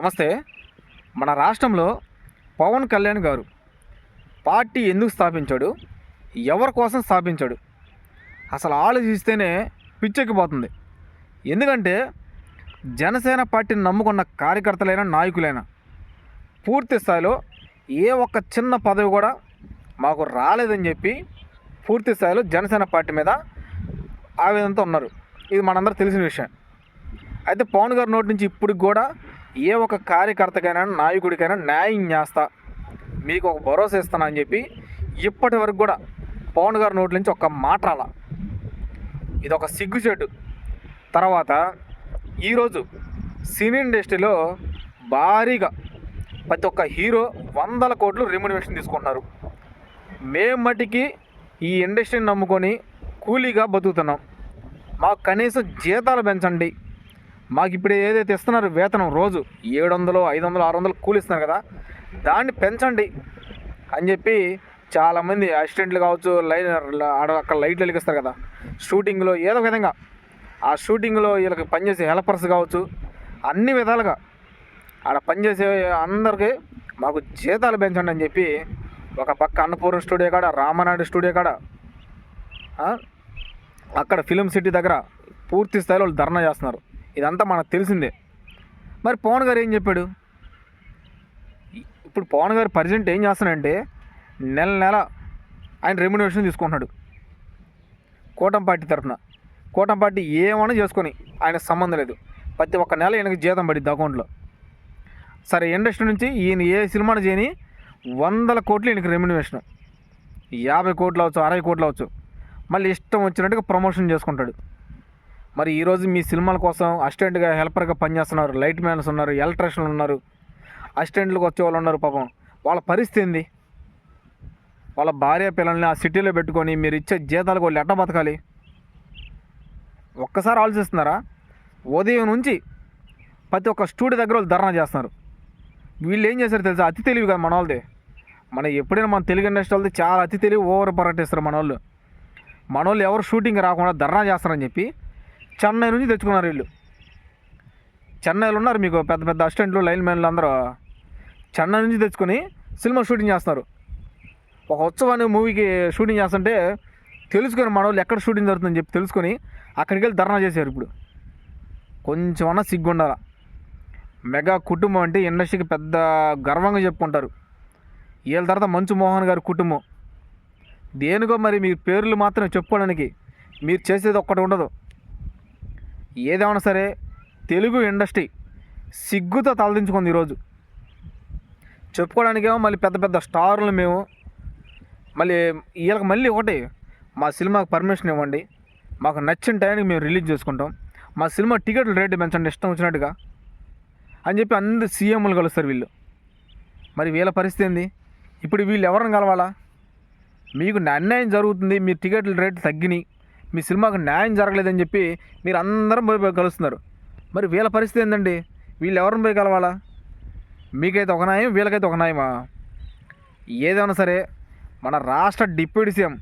నమస్తే. మన రాష్ట్రంలో పవన్ కళ్యాణ్ గారు పార్టీ ఎందుకు స్థాపించాడు? ఎవరి కోసం స్థాపించాడు? అసలు ఆలోచిస్తేనే పిచ్చెక్కిపోతుంది. ఎందుకంటే జనసేన పార్టీని నమ్ముకున్న కార్యకర్తలైన నాయకులైనా పూర్తి స్థాయిలో ఏ ఒక్క చిన్న పదవి కూడా మాకు రాలేదని చెప్పి పూర్తి స్థాయిలో జనసేన పార్టీ మీద ఆవేదనతో ఉన్నారు. ఇది మనందరూ తెలిసిన విషయం. అయితే పవన్ గారి నోటి నుంచి ఇప్పటికి కూడా ఏ ఒక కార్యకర్తకైనా నాయకుడికైనా న్యాయం చేస్తా. మీకు ఒక భరోసా ఇస్తాను అని చెప్పి ఇప్పటి వరకు కూడా పవన్ గారి నోటి నుంచి ఒక మాట రాల. ఇది ఒక సిగ్గుచేటు. తర్వాత ఈరోజు సినీ ఇండస్ట్రీలో భారీగా ప్రతి ఒక్క హీరో వందల కోట్లు రెమ్యునేషన్ తీసుకుంటున్నారు. మేము మటుకి ఈ ఇండస్ట్రీని నమ్ముకొని కూలీగా బతుకుతున్నాం. మాకు కనీసం జీతాలు పెంచండి. మాకు ఇప్పుడు ఏదైతే ఇస్తున్నారు వేతనం రోజు ఏడు వందలు ఐదు వందలు ఆరు వందలు కూలిస్తున్నారు కదా దాన్ని పెంచండి అని చెప్పి చాలామంది అసిస్టెంట్లు కావచ్చు లైన్ ఆడ అక్కడ లైట్లు వెలిగిస్తారు కదా షూటింగ్లో ఏదో ఒక విధంగా. ఆ షూటింగ్లో వీళ్ళకి పనిచేసే హెల్పర్స్ కావచ్చు అన్ని విధాలుగా ఆడ పనిచేసే అందరికీ మాకు జీతాలు పెంచండి అని చెప్పి ఒక పక్క అన్నపూర్ణ స్టూడియో కాడ రామనాయుడు స్టూడియో కాడ అక్కడ ఫిలిం సిటీ దగ్గర పూర్తి స్థాయిలో వాళ్ళు ధర్నా చేస్తున్నారు. ఇదంతా మనకు తెలిసిందే. మరి పవన్ గారు ఏం చెప్పాడు? ఇప్పుడు పవన్ గారు ప్రజెంట్ ఏం చేస్తున్నాడంటే నెల నెల ఆయన రెమ్యునేషన్ తీసుకుంటున్నాడు. కూటమి పార్టీ తరఫున. కూటమి పార్టీ ఏమైనా చేసుకొని ఆయన సంబంధం లేదు. ప్రతి ఒక్క నెల ఈయనకి జీతం పడిద్ది అకౌంట్లో. సరే ఇండస్ట్రీ నుంచి ఈయన ఏ సినిమాను చేయని వందల కోట్లు ఈయనకి రెమ్యునేషన్ యాభై కోట్లు అవచ్చు అరవై కోట్లు అవచ్చు మళ్ళీ ఇష్టం వచ్చినట్టుగా ప్రమోషన్ చేసుకుంటాడు. మరి ఈరోజు మీ సినిమాల కోసం అసిస్టెంట్గా హెల్పర్గా పనిచేస్తున్నారు. లైట్ మ్యాన్స్ ఉన్నారు ఎలక్ట్రీషియన్లు ఉన్నారు అసిస్టెంట్లకు వచ్చే వాళ్ళు ఉన్నారు పాపం. వాళ్ళ పరిస్థితి ఏంది? వాళ్ళ భార్య పిల్లల్ని ఆ సిటీలో పెట్టుకొని మీరు ఇచ్చే జీతాలకు వాళ్ళు ఎట్ట బతకాలి? ఒక్కసారి ఆలోచిస్తున్నారా? ఉదయం నుంచి ప్రతి ఒక్క స్టూడియో దగ్గర వాళ్ళు ధర్నా చేస్తున్నారు. వీళ్ళు ఏం చేశారు తెలుసా? అతి తెలివి కదా మన వాళ్ళది. మన ఎప్పుడైనా మన తెలుగు ఇండస్ట్రీ వాళ్ళది చాలా అతి తెలివి ఓవర్ పర్యటిస్తారు మన వాళ్ళు. మన వాళ్ళు ఎవరు షూటింగ్ రాకుండా ధర్నా చేస్తారని చెప్పి చెన్నై నుంచి తెచ్చుకున్నారు వీళ్ళు. చెన్నైలో ఉన్నారు మీకు పెద్ద పెద్ద అసిస్టెంట్లు లైన్ మ్యాన్లు అందరూ. చెన్నై నుంచి తెచ్చుకొని సినిమా షూటింగ్ చేస్తారు ఒక ఉత్సవాన్ని మూవీకి షూటింగ్ చేస్తుంటే తెలుసుకొని మన వాళ్ళు ఎక్కడ షూటింగ్ జరుగుతుందని చెప్పి తెలుసుకొని అక్కడికి వెళ్ళి ధర్నా చేశారు ఇప్పుడు. కొంచెమన్నా అన్న సిగ్గుండాల. మెగా కుటుంబం అంటే ఇండస్ట్రీకి పెద్ద గర్వంగా చెప్పుకుంటారు. వీళ్ళ తర్వాత మంచు మోహన్ గారి కుటుంబం. దేనికో మరి మీ పేర్లు మాత్రం చెప్పుకోవడానికి మీరు చేసేది ఒక్కటి ఉండదు. ఏదేమైనా సరే తెలుగు ఇండస్ట్రీ సిగ్గుతో తలదించుకుంది ఈరోజు. చెప్పుకోవడానికేమో మళ్ళీ పెద్ద పెద్ద స్టార్లు మేము. మళ్ళీ వీళ్ళకి మళ్ళీ ఒకటి మా సినిమాకి పర్మిషన్ ఇవ్వండి. మాకు నచ్చిన టైంకి మేము రిలీజ్ చేసుకుంటాం. మా సినిమా టికెట్లు రేటు పెంచండి ఇష్టం వచ్చినట్టుగా అని చెప్పి అందరు సీఎంలు కలుస్తారు వీళ్ళు. మరి వీళ్ళ పరిస్థితి ఏంది? ఇప్పుడు వీళ్ళు ఎవరిని కలవాలా? మీకు అన్యాయం జరుగుతుంది మీ టికెట్ల రేట్లు తగ్గినాయి. మీ సినిమాకు న్యాయం జరగలేదని చెప్పి మీరు అందరం పోయి పోయి కలుస్తున్నారు. మరి వీళ్ళ పరిస్థితి ఏంటండి వీళ్ళు ఎవరిని పోయి కలవాలా? మీకైతే ఒక న్యాయం వీళ్ళకైతే ఒక న్యాయమా? ఏదైనా సరే మన రాష్ట్ర డిప్యూటీ సీఎం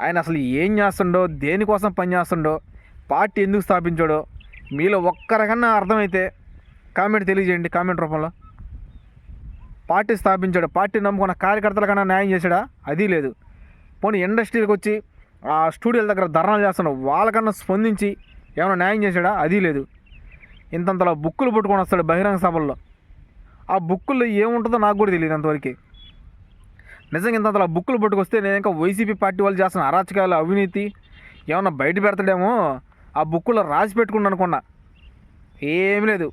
ఆయన అసలు ఏం చేస్తుండో దేనికోసం పని చేస్తుండో పార్టీ ఎందుకు స్థాపించాడో మీలో ఒక్కరికన్నా అర్థమైతే కామెంట్ తెలియజేయండి కామెంట్ రూపంలో. పార్టీ స్థాపించాడు పార్టీ నమ్ముకున్న కార్యకర్తలకన్నా న్యాయం చేశాడా? అది లేదు. పోనీ ఇండస్ట్రీకి వచ్చి ఆ స్టూడియోల దగ్గర ధర్నాలు చేస్తున్నాడు వాళ్ళకన్నా స్పందించి ఏమైనా న్యాయం చేశాడా? అది లేదు. ఇంతంతలా బుక్కులు పట్టుకొని వస్తాడు బహిరంగ సభల్లో. ఆ బుక్కుల్లో ఏముంటుందో నాకు కూడా తెలియదు అంతవరకు. నిజంగా ఇంతంతలో బుక్కులు పట్టుకొస్తే నేను ఇంకా వైసీపీ పార్టీ వాళ్ళు చేస్తున్న అరాచకాలు అవినీతి ఏమన్నా బయట పెడతాడేమో? ఆ బుక్కులో రాసి పెట్టుకుని అనుకున్నా. ఏమీ లేదు.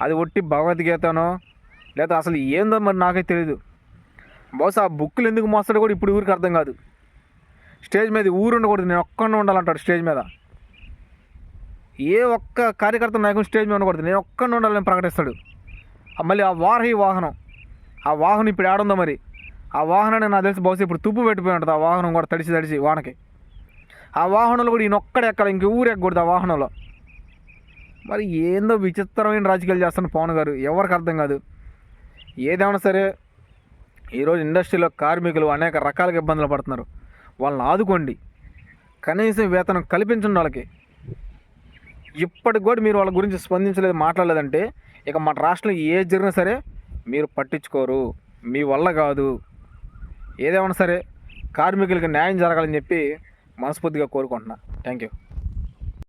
అది ఒట్టి భగవద్గీతనో లేదా అసలు ఏందో మరి నాకైతే తెలియదు బహుశా ఆ బుక్కులు ఎందుకు మోస్తాడో కూడా ఇప్పుడు ఊరికి అర్థం కాదు. స్టేజ్ మీద ఊరు ఉండకూడదు నేను ఒక్కడిని ఉండాలంటాడు స్టేజ్ మీద. ఏ ఒక్క కార్యకర్త నాయకుడు స్టేజ్ మీద ఉండకూడదు నేను ఒక్కడిని ఉండాలని ప్రకటిస్తాడు. మళ్ళీ ఆ వారహి వాహనం ఆ వాహనం ఇప్పుడు ఆడుందో మరి? ఆ వాహనాన్ని నాకు తెలిసి బహుశా ఇప్పుడు తుప్పు పెట్టిపోయి ఉంటుంది ఆ వాహనం కూడా తడిసి తడిసి వానకి. ఆ వాహనంలో కూడా ఈయన ఒక్కడ ఎక్కడ ఇంక ఊరు ఎక్కకూడదు ఆ వాహనంలో. మరి ఏందో విచిత్రమైన రాజకీయాలు చేస్తున్న పవన్ గారు ఎవరికి అర్థం కాదు. ఏదేమైనా సరే ఈరోజు ఇండస్ట్రీలో కార్మికులు అనేక రకాలుగా ఇబ్బందులు పడుతున్నారు. వాళ్ళని ఆదుకోండి. కనీసం వేతనం కల్పించండి వాళ్ళకి. ఇప్పటికి కూడా మీరు వాళ్ళ గురించి స్పందించలేదు మాట్లాడలేదంటే ఇక మన రాష్ట్రంలో ఏ జరిగినా సరే మీరు పట్టించుకోరు. మీ వల్ల కాదు. ఏదేమన్నా సరే కార్మికులకి న్యాయం జరగాలని చెప్పి మనస్ఫూర్తిగా కోరుకుంటున్నా. Thank you